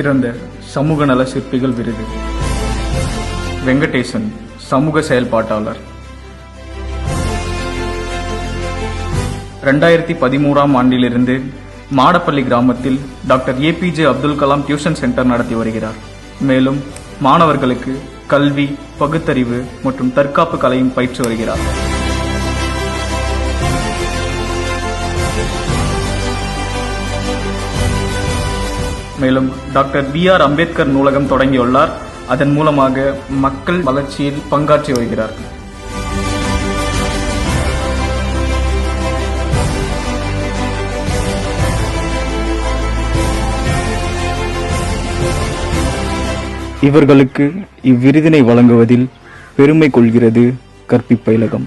சிறந்த சமூக நல சிற்பிகள் விருது. வெங்கடேசன் சமூக செயல்பாட்டாளர். ரெண்டாயிரத்தி பதிமூறாம் ஆண்டிலிருந்து மாடப்பள்ளி கிராமத்தில் doctor APJ Abdul Kalam tuition centre நடத்தி வருகிறார். மேலும் மாணவர்களுக்கு கல்வி பகுத்தறிவு மற்றும் தற்காப்பு கலையும் பயிற்சி வருகிறார். மேலும் டாக்டர் பி ஆர் அம்பேத்கர் நூலகம் தொடங்கியுள்ளார். அதன் மூலமாக மக்கள் வளர்ச்சியில் பங்காற்றி வருகிறார். இவர்களுக்கு இவ்விருதினை வழங்குவதில் பெருமை கொள்கிறது கற்பிப்பயிலகம்